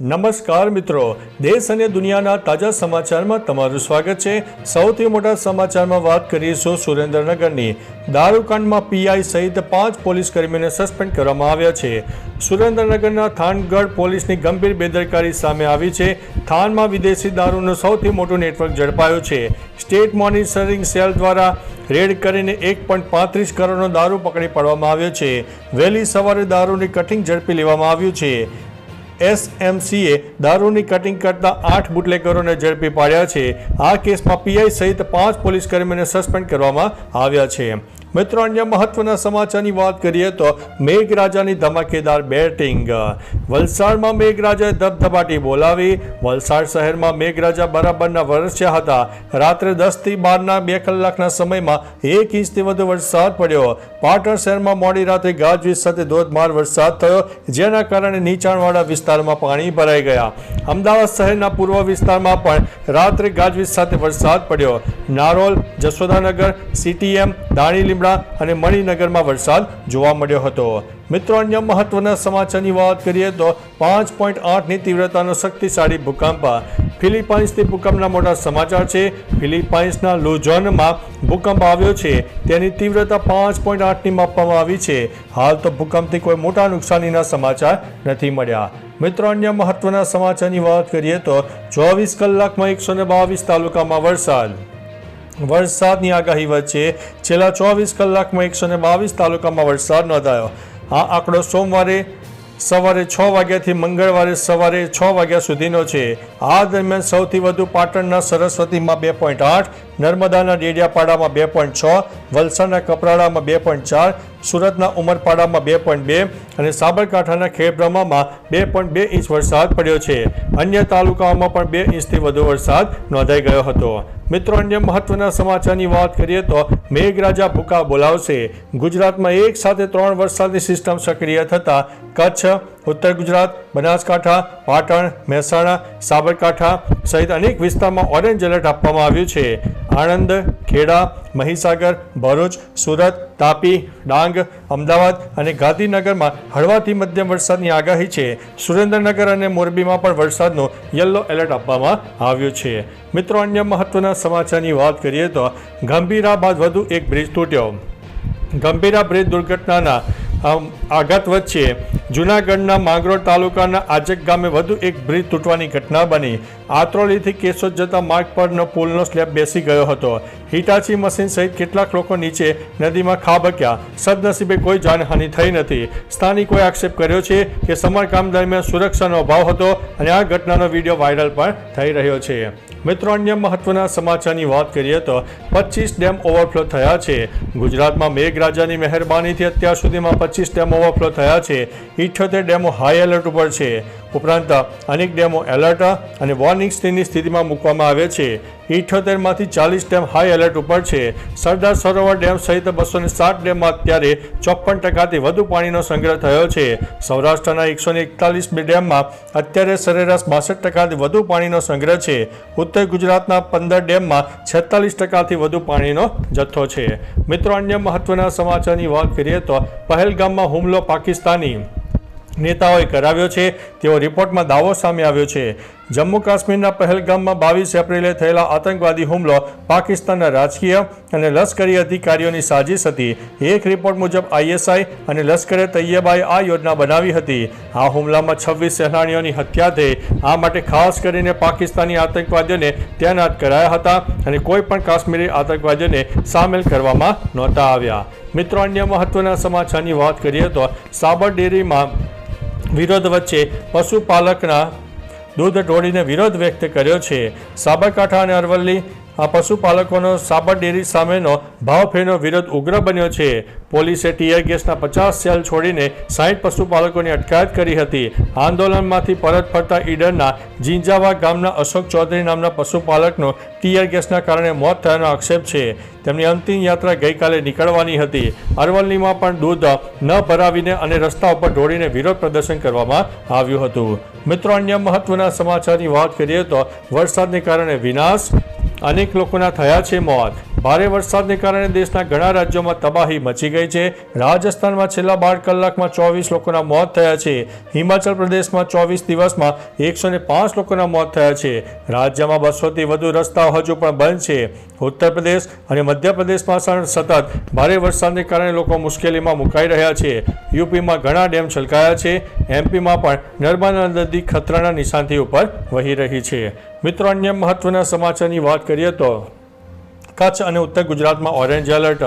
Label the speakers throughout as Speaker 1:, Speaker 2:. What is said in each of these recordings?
Speaker 1: નમસ્કાર મિત્રો, દેશ અને દુનિયાના તાજા સમાચારમાં તમારું સ્વાગત છે. સૌથી મોટા સમાચારમાં વાત કરીશું સુરેન્દ્રનગરની. દારૂકાંડમાં પીઆઈ સહિત પાંચ પોલીસ કર્મીઓને સસ્પેન્ડ કરવામાં આવ્યા છે. સુરેન્દ્રનગરના થાનગઢ પોલીસની ગંભીર બેદરકારી સામે આવી છે. થાનમાં વિદેશી દારૂનું સૌથી મોટું નેટવર્ક ઝડપાયું છે. સ્ટેટ મોનિટરિંગ સેલ દ્વારા રેડ કરીને એક પોઈન્ટ પાંત્રીસ કરોડનો દારૂ પકડી પાડવામાં આવ્યો છે. વહેલી સવારે દારૂની કટિંગ ઝડપી લેવામાં આવ્યું છે. એસએમસીએ દારૂની કટિંગ કરતા આઠ બુટલેગરોને ઝડપી પાડ્યા છે. આ કેસમાં પીઆઈ સહિત પાંચ પોલીસ કર્મીઓને સસ્પેન્ડ કરવામાં આવ્યા છે. મિત્રો, અન્ય મહત્વના સમાચારની વાત કરીએ તો મેઘરાજાની ધમાકેદાર બેટિંગ. વલસાડમાં મેઘરાજાએ ધબધબાટી બોલાવી. વલસાડ શહેરમાં મેઘરાજા બરાબરના વરસ્યા હતા. રાત્રે દસથી બારના બે કલાકના સમયમાં એક ઇંચથી વધુ વરસાદ પડ્યો. પાટણ શહેરમાં મોડી રાત્રે ગાજવીજ સાથે ધોધમાર વરસાદ થયો, જેના કારણે નીચાણવાળા વિસ્તારમાં પાણી ભરાઈ ગયા. અમદાવાદ શહેરના પૂર્વ વિસ્તારમાં પણ રાત્રે ગાજવીજ સાથે વરસાદ પડ્યો. નારોલ, જશોદાનગર સીટીએમ દાણી, લીમડા અને મણિનગરમાં વરસાદ જોવા મળ્યો હતો. મિત્રો, અન્ય મહત્વના સમાચારની વાત કરીએ તો પાંચ પોઈન્ટ આઠની તીવ્રતાનો શક્તિશાળી ભૂકંપ. ફિલિપાઇન્સથી ભૂકંપના મોટા સમાચાર છે. ફિલિપાઇન્સના લુઝોનમાં ભૂકંપ આવ્યો છે. તેની તીવ્રતા પાંચ પોઈન્ટ આઠની માપવામાં આવી છે. હાલ તો ભૂકંપથી કોઈ મોટા નુકસાનીના સમાચાર નથી મળ્યા. મિત્રો, અન્ય મહત્વના સમાચારની વાત કરીએ તો ચોવીસ કલાકમાં એકસો બાવીસ તાલુકામાં વરસાદ. વરસાદની આગાહી વચ્ચે છેલ્લા ચોવીસ કલાકમાં એકસો ને બાવીસ તાલુકામાં વરસાદ નોંધાયો. આ આંકડો સોમવારે સવારે છ વાગ્યાથી મંગળવારે સવારે છ વાગ્યા સુધીનો છે. આ દરમિયાન સૌથી વધુ પાટણના સરસ્વતીમાં બે પોઈન્ટ આઠ, નર્મદાના ડેડિયાપાડામાં બે પોઈન્ટ છ, વલસાડના કપરાડામાં બે પોઈન્ટ ચાર, સુરતના ઉમરપાડામાં બે પોઈન્ટ બે અને સાબરકાંઠાના ખેડબ્રહ્મામાં બે પોઈન્ટ બે ઇંચ વરસાદ પડ્યો છે. અન્ય તાલુકાઓમાં પણ બે ઇંચથી વધુ વરસાદ નોંધાઈ ગયો હતો. મિત્રો, અન્ય મહત્વના સમાચારની વાત કરીએ તો મેઘરાજા ભૂકા બોલાવશે. ગુજરાતમાં એક સાથે ત્રણ વરસાદની સિસ્ટમ સક્રિય થતાં કચ્છ, ઉત્તર ગુજરાત, બનાસકાંઠા, પાટણ, મહેસાણા, સાબરકાંઠા સહિત અનેક વિસ્તારમાં ઓરેન્જ એલર્ટ આપવામાં આવ્યું છે. આણંદ, ખેડા, મહીસાગર, ભરૂચ, સુરત, તાપી, ડાંગ અમદાવાદ અને ગાંધીનગરમાં હળવાથી મધ્યમ વરસાદની આગાહી છે. સુરેન્દ્રનગર અને મોરબીમાં પણ વરસાદનો યલો એલર્ટ આપવામાં આવ્યો છે. મિત્રો, અન્ય મહત્વના સમાચારની વાત કરીએ તો ગંભીરા બાદ વધુ એક બ્રિજ તૂટ્યો. ગંભીરા બ્રિજ દુર્ઘટનાના આઘાત વચ્ચે જૂનાગઢના માંગરોળ તાલુકાના આજક ગામે વધુ એક બ્રિજ તૂટવાની ઘટના બની. આત્રોલીથી કેશોદ જતા માર્ગ પરનો પુલનો સ્લેબ બેસી ગયો હતો. હિટાચી મશીન સહિત કેટલાક લોકો નીચે નદીમાં ખાબક્યા. સદનસીબે કોઈ જાનહાનિ થઈ નથી. સ્થાનિકોએ આક્ષેપ કર્યો છે કે સમારકામ દરમિયાન સુરક્ષાનો અભાવ હતો અને આ ઘટનાનો વીડિયો વાયરલ પણ થઈ રહ્યો છે. મિત્રો, અન્ય મહત્વના સમાચારની વાત કરીએ તો પચીસ ડેમ ઓવરફ્લો થયા છે. ગુજરાતમાં મેઘરાજાની મહેરબાનીથી અત્યાર સુધીમાં પચીસ ડેમ ઓવરફ્લો થયા છે. ઇઠ્યોતેર ડેમો હાઈ એલર્ટ ઉપર છે. ઉપરાંત અનેક ડેમો એલર્ટ અને વોર્નિંગ સ્ટેજની સ્થિતિમાં મૂકવામાં આવે છે. ઇઠ્યોતેરમાંથી ચાલીસ ડેમ હાઈ એલર્ટ ઉપર છે. સરદાર સરોવર ડેમ સહિત બસો ને સાત ડેમમાં અત્યારે ચોપન ટકાથી વધુ પાણીનો સંગ્રહ થયો છે. સૌરાષ્ટ્રના એકસો ને એકતાલીસ ડેમમાં અત્યારે સરેરાશ બાસઠ ટકાથી વધુ પાણીનો સંગ્રહ છે. ઉત્તર ગુજરાતના પંદર ડેમમાં છેતાલીસ ટકાથી વધુ પાણીનો જથ્થો છે. મિત્રો, અન્ય મહત્વના સમાચારની વાત કરીએ તો પહેલગામમાં હુમલો પાકિસ્તાની નેતાઓએ કરાવ્યો છે. તેવો રિપોર્ટમાં દાવો સામે આવ્યો છે. જમ્મુ કાશ્મીરના પહેલગામમાં બાવીસ એપ્રિલે થયેલા આતંકવાદી હુમલો પાકિસ્તાનના રાજકીય અને લશ્કરી અધિકારીઓની સાજિશ હતી. એક રિપોર્ટ મુજબ આઈએસઆઈ અને લશ્કરે તૈયબાએ આ યોજના બનાવી હતી. આ હુમલામાં છવ્વીસ સેનાનીઓની હત્યા થઈ. આ માટે ખાસ કરીને પાકિસ્તાની આતંકવાદીઓને તૈનાત કરાયા હતા અને કોઈ પણ કાશ્મીરી આતંકવાદીઓને સામેલ કરવામાં નહોતા આવ્યા. મિત્રો, અન્ય મહત્વના સમાચારની વાત કરીએ તો સાબર ડેરીમાં વિરોધ વચ્ચે પશુપાલકના દૂધ ઢોળીને વિરોધ વ્યક્ત કર્યો છે. સાબરકાંઠા અને અરવલ્લી આ પશુપાલકોનો સાબર ડેરી સામેનો ભાવફેરનો વિરોધ ઉગ્ર બન્યો છે. પોલીસે ટીયર ગેસના પચાસ સેલ છોડીને સાઠ પશુપાલકોની અટકાયત કરી હતી. આંદોલનમાંથી પરત ફરતા ઈડરના જીંજાવા ગામના અશોક ચૌધરી નામના પશુપાલકનો ટીયર ગેસના કારણે મોત થયાનો આક્ષેપ છે. તેમની અંતિમ યાત્રા ગઈકાલે નીકળવાની હતી. અરવલ્લીમાં પણ દૂધ ન ભરાવીને અને રસ્તા ઉપર ઢોળીને વિરોધ પ્રદર્શન કરવામાં આવ્યું હતું. મિત્રો, અન્ય મહત્વના સમાચારની વાત કરીએ તો વરસાદને કારણે વિનાશ અનેક લોકોના થયા છે મોત. ભારે વરસાદને કારણે દેશના ઘણા રાજ્યોમાં તબાહી મચી ગઈ છે. રાજસ્થાનમાં છેલ્લા બાર કલાકમાં ચોવીસ લોકોના મોત થયા છે. હિમાચલ પ્રદેશમાં ચોવીસ દિવસમાં એકસો પાંચ લોકોના મોત થયા છે. રાજ્યમાં બસોથી વધુ રસ્તાઓ હજુ પણ બંધ છે. ઉત્તર પ્રદેશ અને મધ્યપ્રદેશમાં સતત ભારે વરસાદને કારણે લોકો મુશ્કેલીમાં મુકાઈ રહ્યા છે. યુપીમાં ઘણા ડેમ છલકાયા છે. એમપીમાં પણ નર્મદા નદી ખતરાના નિશાનથી ઉપર વહી રહી છે. મિત્રો, અન્ય મહત્વના સમાચારની વાત કરીએ તો કચ્છ અને ઉત્તર ગુજરાતમાં ઓરેન્જ એલર્ટ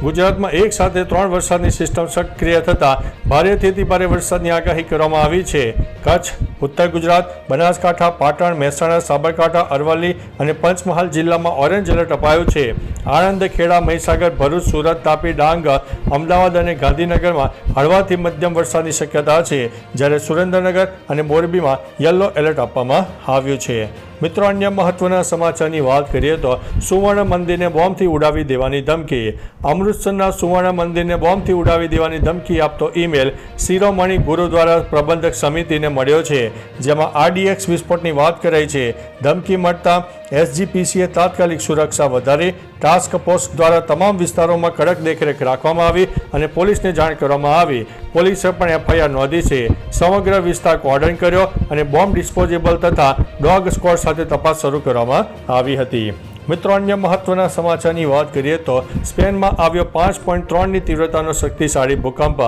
Speaker 1: ગુજરાતમાં એક સાથે ત્રણ વરસાદની સિસ્ટમ સક્રિય થતાં ભારેથી ભારે વરસાદની આગાહી કરવામાં આવી છે. કચ્છ, ઉત્તર ગુજરાત, બનાસકાંઠા, પાટણ, મહેસાણા, સાબરકાંઠા, અરવલ્લી અને પંચમહાલ જિલ્લામાં ઓરેન્જ એલર્ટ અપાયું છે. આણંદ ખેડા મહીસાગર, ભરૂચ, સુરત, તાપી, ડાંગ, અમદાવાદ અને ગાંધીનગરમાં હળવાથી મધ્યમ વરસાદની શક્યતા છે. જ્યારે સુરેન્દ્રનગર અને મોરબીમાં યલો એલર્ટ આપવામાં આવ્યું છે. મિત્રો, અન્ય મહત્વના સમાચારની વાત કરીએ તો સુવર્ણ મંદિરને બોમ્બથી ઉડાવી દેવાની ધમકી. અમૃતસરના સુવર્ણ મંદિરને બોમ્બથી ઉડાવી દેવાની ધમકી આપતો ઈમેલ શિરોમણી ગુરુદ્વારા પ્રબંધક સમિતિને મળ્યો છે, જેમાં આરડીએક્સ વિસ્ફોટની વાત કરાઈ છે. ધમકી મળતા એસજીપીસીએ તાત્કાલિક સુરક્ષા વધારી, ટાસ્ક ફોર્સ દ્વારા તમામ વિસ્તારોમાં કડક દેખરેખ રાખવામાં આવી અને પોલીસને જાણ કરવામાં આવી. પોલીસે પણ એફઆઈઆર નોંધી છે. સમગ્ર વિસ્તાર કોર્ડન કર્યો અને બોમ્બ ડિસ્પોઝેબલ તથા ડોગ સ્કોડ સાથે તપાસ શરૂ કરવામાં આવી હતી. મિત્રો, અન્ય મહત્વના સમાચારની વાત કરીએ તો સ્પેનમાં આવ્યો પાંચ પોઈન્ટ ત્રણની તીવ્રતાનો શક્તિશાળી ભૂકંપ.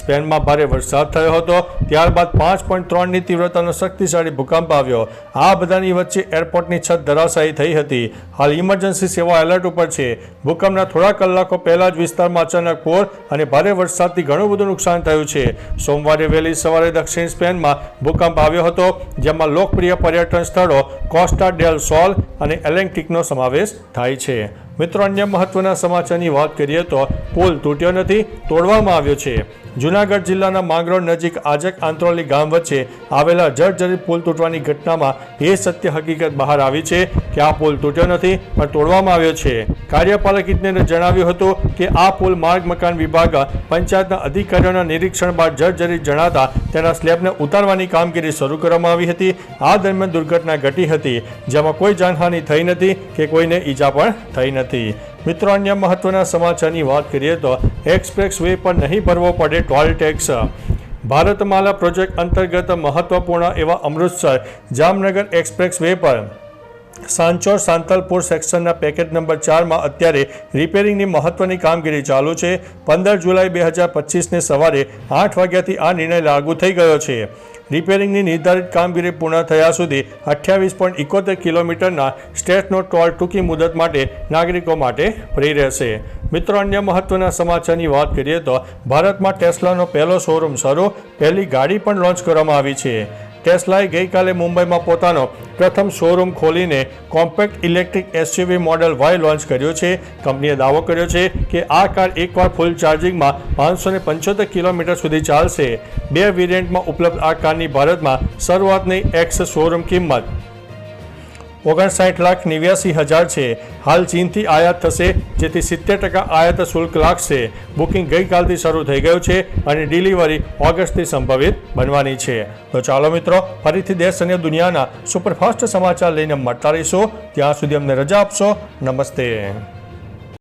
Speaker 1: સ્પેનમાં ભારે વરસાદ થયો હતો. ત્યારબાદ પાંચ પોઈન્ટ ત્રણની તીવ્રતાનો શક્તિશાળી ભૂકંપ આવ્યો. આ બધાની વચ્ચે એરપોર્ટની છત ધરાશાયી થઈ હતી. હાલ ઇમરજન્સી સેવા એલર્ટ ઉપર છે. ભૂકંપના થોડા કલાકો પહેલા જ વિસ્તારમાં અચાનક પૂર અને ભારે વરસાદથી ઘણું બધું નુકસાન થયું છે. સોમવારે વહેલી સવારે દક્ષિણ સ્પેનમાં ભૂકંપ આવ્યો હતો, જેમાં લોકપ્રિય પર્યટન સ્થળો કોસ્ટા ડેલ સોલ અને એલેન્ટિકનો સમાવેશ થાય છે. મિત્રો, અન્ય મહત્વના સમાચારની વાત કરીએ તો પુલ તૂટ્યો નથી, તોડવામાં આવ્યો છે. જૂનાગઢ જિલ્લાના માંગરોળ નજીક આજક આંત્રોલી ગામ વચ્ચે આવેલા જર્જરિત પુલ તૂટવાની ઘટનામાં એ સત્ય હકીકત બહાર આવી છે કે આ પુલ તૂટ્યો નથી, પણ તોડવામાં આવ્યો છે. કાર્યપાલક ઇજનેરે જણાવ્યું હતું કે આ પુલ માર્ગ મકાન વિભાગ પંચાયતના અધિકારીઓના નિરીક્ષણ બાદ જર્જરિત જણાતા તેના સ્લેબને ઉતારવાની કામગીરી શરૂ કરવામાં આવી હતી. આ દરમિયાન દુર્ઘટના ઘટી હતી, જેમાં કોઈ જાનહાનિ થઈ નથી કે કોઈને ઈજા પણ થઈ નથી. મિત્રો, અન્ય મહત્વના સમાચારની વાત કરીએ તો એક્સપ્રેસ વે પર નહીં ભરવો પડે ટોલ ટેક્સ. ભારતમાલા પ્રોજેક્ટ અંતર્ગત મહત્વપૂર્ણ એવા અમૃતસર, જામનગર એક્સપ્રેસ વે પર. સાંચોર સાંતલપુર સેક્શનના પેકેટ નંબર ચારમાં અત્યારે રિપેરિંગની મહત્વની કામગીરી ચાલુ છે. પંદર જુલાઈ બે હજાર પચીસને સવારે આઠ વાગ્યાથી આ નિર્ણય લાગુ થઈ ગયો છે. રિપેરિંગની નિર્ધારિત કામગીરી પૂર્ણ થયા સુધી અઠ્યાવીસ પોઈન્ટ ઇકોતેર કિલોમીટરના સ્ટેટનો ટોલ ટૂંકી મુદત માટે નાગરિકો માટે ફ્રી રહેશે. મિત્રો, અન્ય મહત્વના સમાચારની વાત કરીએ તો ભારતમાં ટેસ્લાનો પહેલો શોરૂમ શરૂ, પહેલી ગાડી પણ લોન્ચ કરવામાં આવી છે. ટેસ્લાએ ગઈકાલે મુંબઈમાં પોતાનો પ્રથમ શોરૂમ ખોલીને compact electric SUV model Y launch કર્યો છે. કંપનીએ દાવો કર્યો છે કે આ કાર એકવાર ફૂલ ચાર્જિંગમાં પાંચસો પંચોતેર કિલોમીટર સુધી ચાલશે. બે વેરિયન્ટમાં ઉપલબ્ધ આ કારની ભારતમાં શરૂઆતની એક્સ શોરૂમ કિંમત ઓગણસાઠ લાખ નેવ્યાસી હજાર છે. હાલ ચીનથી આયાત થશે, જેથી સિત્તેર ટકા આયાત શુલ્ક લાગશે. બુકિંગ ગઈકાલથી શરૂ થઈ ગયું છે અને ડિલિવરી ઓગસ્ટથી સંભવિત બનવાની છે. તો ચાલો મિત્રો, ફરીથી દેશ અને દુનિયાના સુપરફાસ્ટ સમાચાર લઈને મળતા રહીશું. ત્યાં સુધી અમને રજા આપશો. નમસ્તે.